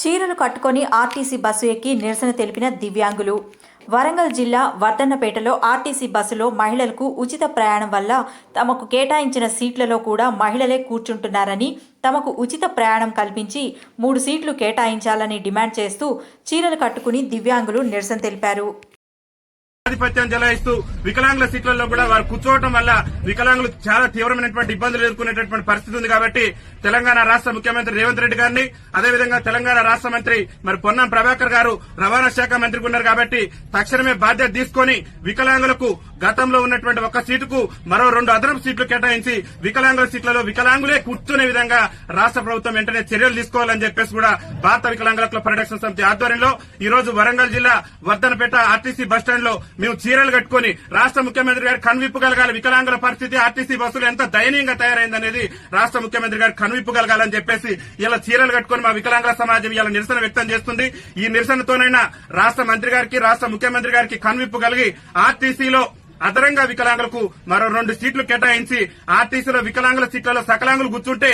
చీరలు కట్టుకొని RTC bus ఎక్కి నిరసన తెలిపిన దివ్యాంగులు. వరంగల్ జిల్లా వర్ధన్నపేటలో ఆర్టీసీ బస్సులో మహిళలకు ఉచిత ప్రయాణం వల్ల తమకు కేటాయించిన సీట్లలో కూడా మహిళలే కూర్చుంటున్నారని తమకు ఉచిత ప్రయాణం కల్పించి మూడు సీట్లు కేటాయించాలని డిమాండ్ చేస్తూ చీరలు కట్టుకుని దివ్యాంగులు నిరసన తెలిపారు. ఆధిపత్యం జలాయిస్తూ వికలాంగుల సీట్లలో కూడా వారు కూర్చోవడం వల్ల వికలాంగులు చాలా తీవ్రమైనటువంటి ఇబ్బందులు ఎదుర్కొనేటటువంటి పరిస్థితి ఉంది కాబట్టి తెలంగాణ రాష్ట్ర ముఖ్యమంత్రి రేవంత్ రెడ్డి గారిని అదేవిధంగా తెలంగాణ రాష్ట్ర మంత్రి మరి పొన్నం ప్రభాకర్ గారు రవాణా శాఖ మంత్రి ఉన్నారు కాబట్టి తక్షణమే బాధ్యత తీసుకుని వికలాంగులకు గతంలో ఉన్నటువంటి ఒక సీటుకు మరో రెండు అదనపు సీట్లు కేటాయించి వికలాంగుల సీట్లలో వికలాంగులే కూర్చునే విధంగా రాష్ట్ర ప్రభుత్వం వెంటనే చర్యలు తీసుకోవాలని చెప్పేసి కూడా భారత వికలాంగుల హక్కుల పరిరక్షణ సమితి ఆధ్వర్యంలో ఈ రోజు వరంగల్ జిల్లా వర్ధనపేట ఆర్టీసీ బస్టాండ్లో మేము చీరలు కట్టుకుని రాష్ట్ర ముఖ్యమంత్రి గారు కనువిప్పగలగాలి. వికలాంగుల పరిస్థితి ఆర్టీసీ బస్సులు ఎంత దయనీయంగా తయారైందనేది రాష్ట్ర ముఖ్యమంత్రి గారు కనువిప్పగలగాలని చెప్పేసి ఇలా చీరలు కట్టుకుని మా వికలాంగుల సమాజం ఇలా నిరసన వ్యక్తం చేస్తుంది. ఈ నిరసనతోనైనా రాష్ట్ర మంత్రి గారికి రాష్ట్ర ముఖ్యమంత్రి గారికి కనువిప్పగలిగి ఆర్టీసీలో అదనంగా వికలాంగులకు మరో రెండు సీట్లు కేటాయించి ఆర్టీసీలో వికలాంగుల సీట్లలో సకలాంగులు గుర్తుంటే